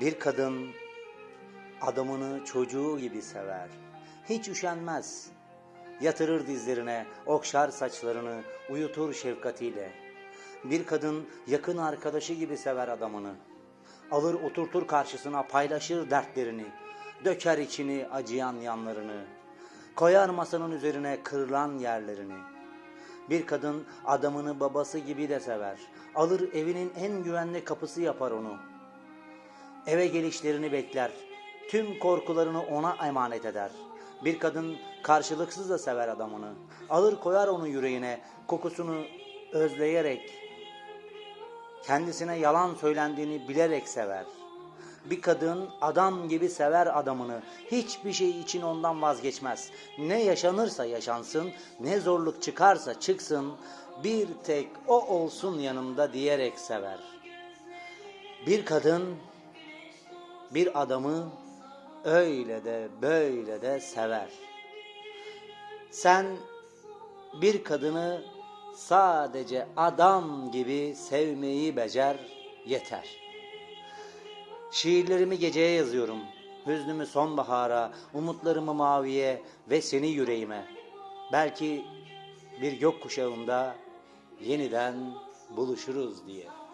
Bir kadın adamını çocuğu gibi sever. Hiç üşenmez. Yatırır dizlerine, okşar saçlarını, uyutur şefkatiyle. Bir kadın yakın arkadaşı gibi sever adamını. Alır oturtur karşısına paylaşır dertlerini. Döker içini acıyan yanlarını. Koyar masanın üzerine kırılan yerlerini. Bir kadın adamını babası gibi de sever. Alır evinin en güvenli kapısı yapar onu. Eve gelişlerini bekler. Tüm korkularını ona emanet eder. Bir kadın karşılıksız da sever adamını. Alır koyar onu yüreğine, kokusunu özleyerek, kendisine yalan söylendiğini bilerek sever. Bir kadın adam gibi sever adamını. Hiçbir şey için ondan vazgeçmez. Ne yaşanırsa yaşansın, ne zorluk çıkarsa çıksın, bir tek o olsun yanımda diyerek sever. Bir kadın bir adamı öyle de böyle de sever. Sen bir kadını sadece adam gibi sevmeyi becer yeter. Şiirlerimi geceye yazıyorum. Hüznümü sonbahara, umutlarımı maviye ve seni yüreğime. Belki bir gök kuşağında yeniden buluşuruz diye.